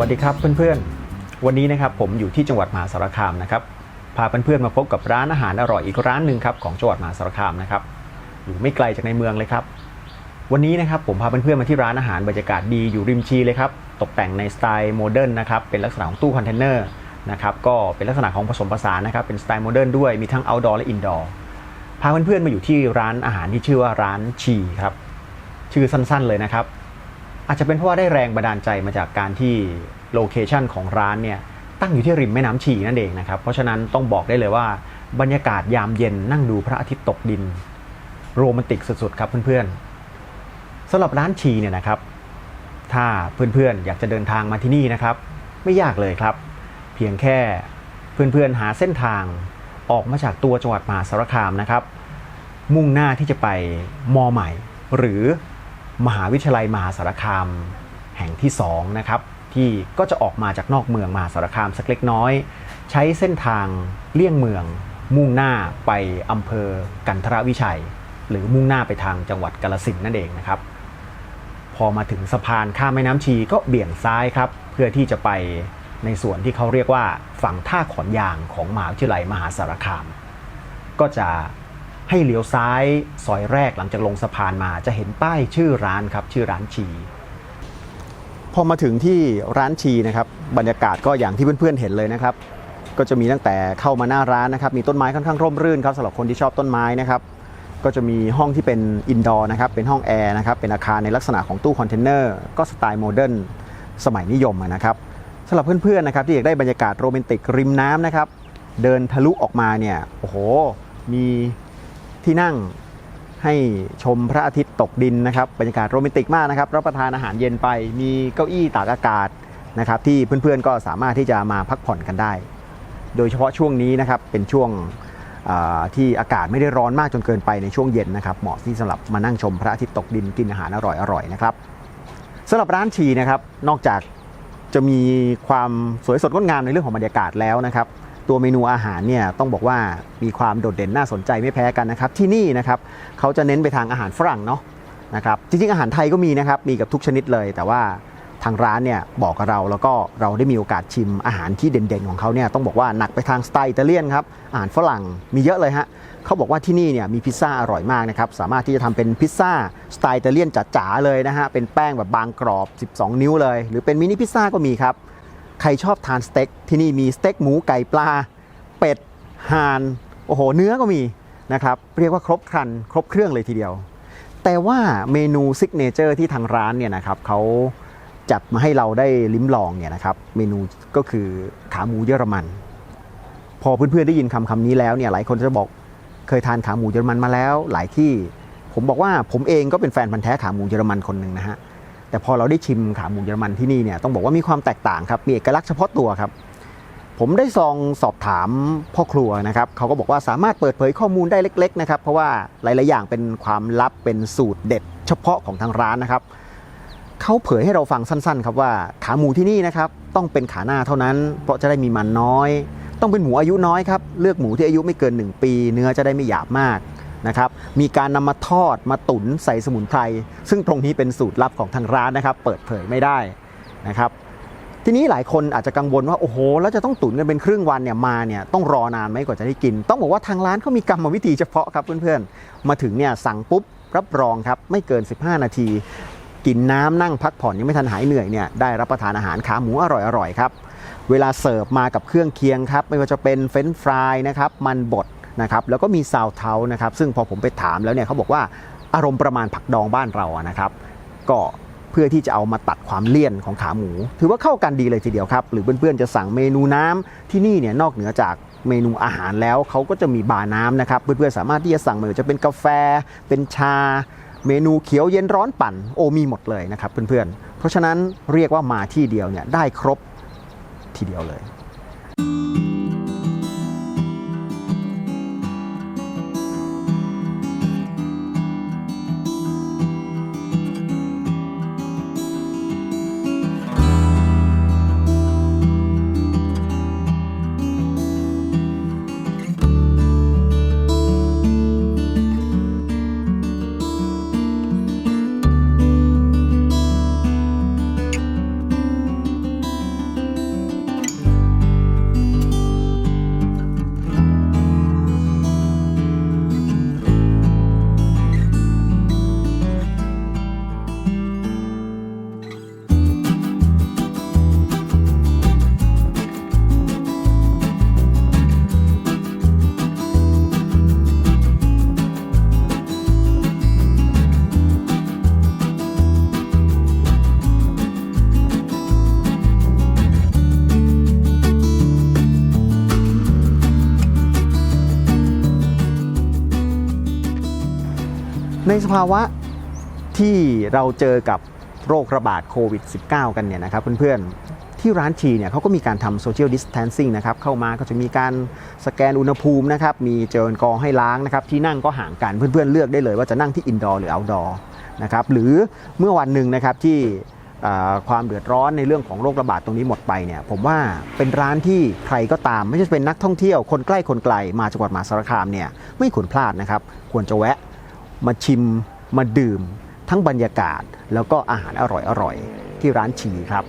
สวัสดีครับเพื่อนๆ วันนี้นะครับผมอยู่ที่จังหวัดมหาสารคามนะครับพาเพื่อนๆมาพบกับร้านอาหารอร่อยอีกร้านหนึ่งครับของจังหวัดมหาสารคามนะครับอยู่ไม่ไกลจากในเมืองเลยครับ วันนี้นะครับผมพาเพื่อนๆมาที่ร้านอาหารบรรยากาศดีอยู่ริมชีเลยครับตกแต่งในสไตล์โมเดิร์นนะครับเป็นลักษณะของตู้คอนเทนเนอร์นะครับก็เป็นลักษณะของผสมผสานนะครับเป็นสไตล์โมเดิร์นด้วยมีทั้ง outdoor และ indoor พาเพื่อนๆมาอยู่ที่ร้านอาหารที่ชื่อว่าร้านชีครับชื่อสั้นๆเลยนะครับ อาจจะเป็นเพราะว่าได้แรงบันดาลใจมาจากการที่โลเคชันของร้านเนี่ยตั้งอยู่ที่ริมแม่น้ำชีนั่นเองนะครับ เพราะฉะนั้นต้องบอกได้เลยว่า บรรยากาศยามเย็นนั่งดูพระอาทิตย์ตกดิน โรแมนติกสุดๆครับเพื่อนๆสำหรับร้านชีเนี่ยนะครับ ถ้าเพื่อนๆอยากจะเดินทางมาที่นี่นะครับ ไม่ยากเลยครับ เพียงแค่เพื่อนๆหาเส้นทางออกมาจากตัวจังหวัดมหาสารคามนะครับ มุ่งหน้าที่จะไปมอใหม่ หรือ มหาวิทยาลัยมหาสารคามแห่งที่2นะครับที่ก็จะออกมาจากนอกเมืองมหาสารคามสักเล็กน้อย ใช้เส้นทางเลี่ยงเมือง มุ่งหน้าไปอำเภอกันทรวิชัย หรือมุ่งหน้าไปทางจังหวัดกาลสินนั่นเองนะครับ พอมาถึงสะพานข้ามแม่น้ำชีก็เบี่ยงซ้ายครับ เพื่อที่จะไปในส่วนที่เขาเรียกว่าฝั่งท่าขอนยางของมหาวิทยาลัยมหาสารคาม ก็จะ ให้เลี้ยวซ้ายซอยแรกหลังจากลงสะพานมาจะเห็นป้ายชื่อร้านครับ ชื่อร้านชี พอมาถึงที่ร้านชีนะครับ บรรยากาศก็อย่างที่เพื่อนๆเห็นเลยนะครับ ก็จะมีตั้งแต่เข้ามาหน้าร้านนะครับ มีต้นไม้ค่อนข้างร่มรื่นครับสำหรับคนที่ชอบต้นไม้นะครับ ก็จะมีห้องที่เป็นอินดอร์นะครับ เป็นห้องแอร์นะครับ เป็นอาคารในลักษณะของตู้คอนเทนเนอร์ ก็สไตล์โมเดิร์นสมัยนิยมนะครับสำหรับเพื่อนๆนะครับที่อยากได้บรรยากาศโรแมนติกริมน้ำนะครับ เดินทะลุออกมาเนี่ย โอ้โห มี ที่นั่งให้ชมพระอาทิตย์ตกดินนะครับบรรยากาศโรแมนติกมากนะครับรับประทานอาหารเย็นไปมีเก้าอี้ตากอากาศนะครับที่เพื่อนๆก็สามารถที่จะมาพักผ่อนกันได้ โดยเฉพาะช่วงนี้นะครับเป็นช่วงที่อากาศไม่ได้ร้อนมากจนเกินไปในช่วงเย็นนะครับเหมาะที่สำหรับมานั่งชมพระอาทิตย์ตกดินกินอาหารอร่อยๆนะครับสำหรับร้านชีนะครับนอกจากจะมีความสวยสดงดงามในเรื่องของบรรยากาศแล้วนะครับ ตัวเมนูอาหารเนี่ยต้องบอกว่ามีความโดดเด่นน่าสนใจไม่แพ้กันนะครับ ที่นี่นะครับเขาจะเน้นไปทางอาหารฝรั่งเนาะนะครับจริงๆอาหารไทยก็มีนะครับมีกับทุกชนิดเลย แต่ว่าทางร้านเนี่ยบอกกับเราแล้วก็เราได้มีโอกาสชิมอาหารที่เด่นๆของเขาเนี่ยต้องบอกว่าหนักไปทางสไตล์อิตาเลียนครับอาหารฝรั่งมีเยอะเลยฮะเขาบอกว่าที่นี่เนี่ยมีพิซซ่าอร่อยมากนะครับสามารถที่จะทำเป็นพิซซ่าสไตล์อิตาเลียนจ๋าๆเลยนะฮะเป็นแป้งแบบบางกรอบ 12 นิ้วเลย หรือเป็นมินิพิซซ่าก็มีครับ ใครชอบทานสเต็กที่นี่มีสเต็กหมูไก่ปลา เป็ดห่านโอ้โหเนื้อก็มีนะครับเรียกว่าครบครันครบเครื่องเลยทีเดียว แต่ว่าเมนูซิกเนเจอร์ที่ทางร้านเนี่ยนะครับเขาจัดมาให้เราได้ลิ้มลองเนี่ยนะครับเมนูก็คือขาหมูเยอรมัน พอเพื่อนๆได้ยินคำคำนี้แล้วเนี่ยหลายคนจะบอกเคยทานขาหมูเยอรมันมาแล้วหลายที่ ผมบอกว่าผมเองก็เป็นแฟนพันธ์แท้ขาหมูเยอรมันคนหนึ่งนะฮะ แต่พอเราได้ชิมขาหมูเยอรมันที่นี่เนี่ยต้องบอกว่ามีความแตกต่างครับมีเอกลักษณ์เฉพาะตัวครับ ผมได้ซองสอบถามพ่อครัวนะครับเขาก็บอกว่าสามารถเปิดเผยข้อมูลได้เล็ก ๆ นะครับ เพราะว่าหลาย ๆ อย่างเป็นความลับเป็นสูตรเด็ด เฉพาะของทางร้านนะครับเขาเผยให้เราฟังสั้น ๆ ครับว่าขาหมูที่นี่นะครับต้องเป็นขาหน้าเท่านั้น เพราะจะได้มีมันน้อย ต้องเป็นหมูอายุน้อยครับเลือกหมูที่อายุไม่เกิน 1 ปี เนื้อจะได้ไม่หยาบมาก นะครับ มีการนำมาทอดมาตุ๋นใส่สมุนไพร ซึ่งตรงนี้เป็นสูตรลับของทางร้านนะครับ เปิดเผยไม่ได้นะครับ ทีนี้หลายคนอาจจะกังวลว่าโอ้โห แล้วจะต้องตุ๋นกันเป็นครึ่งวันเนี่ยมาเนี่ยต้องรอนานไหมกว่าจะได้กิน ต้องบอกว่าทางร้านเขามีกรรมวิธีเฉพาะครับเพื่อนๆ มาถึงเนี่ยสั่งปุ๊บรับรองครับไม่เกิน 15 นาที กินน้ำนั่งพักผ่อนยังไม่ทันหายเหนื่อยเนี่ยได้รับประทานอาหารขาหมูอร่อยๆครับเวลาเสิร์ฟมากับเครื่องเคียงครับ ไม่ว่าจะเป็นเฟรนช์ฟรายนะครับ มันบด นะครับแล้วก็มีซาวเทานะครับซึ่งพอผมไปถามแล้วเนี่ยเขาบอกว่าอารมณ์ประมาณผักดองบ้านเราอะนะครับก็เพื่อที่จะเอามาตัดความเลี่ยนของขาหมู ถือว่าเข้ากันดีเลยทีเดียวครับ หรือเพื่อนๆจะสั่งเมนูน้ำที่นี่เนี่ยนอกเหนือจากเมนูอาหารแล้วเขาก็จะมีบาร์น้ำนะครับ เพื่อนๆสามารถที่จะสั่งไม่ว่าจะเป็นกาแฟ เป็นชา เมนูเขียวเย็นร้อนปั่นโอมีหมดเลยนะครับ เพื่อนๆเพราะฉะนั้นเรียกว่ามาที่เดียวเนี่ยได้ครบทีเดียวเลย ในสภาวะที่เราเจอกับโรคระบาดโควิด -19 กันเนี่ยนะครับเพื่อนๆ ที่ร้านชีเนี่ยเขาก็มีการทำโซเชียลดิส a ทนซิ่งนะครับเข้ามาก็จะมีการสแกนอุณหภูมินะครับมีเจลแอลกอฮอล์ให้ล้างนะครับที่นั่งก็ห่างกันเพื่อนๆ เลือกได้เลยว่าจะนั่งที่อินดอร์หรือเอาดอร์นะครับหรือเมื่อวันหนึ่งนะครับที่ความเดือดร้อนในเรื่องของโรคระบาดตรงนี้หมดไปเนี่ยผมว่าเป็นร้านที่ใครก็ตาม ไม่ใช่เป็นนักท่องเที่ยวคนใกล้คนไกลมาจังหวัดมหาสารคามเนี่ยไม่ควรพลาดนะครับควรจะแวะ มาชิมมาดื่ม ทั้งบรรยากาศ แล้วก็อาหารอร่อยๆที่ร้านชีครับ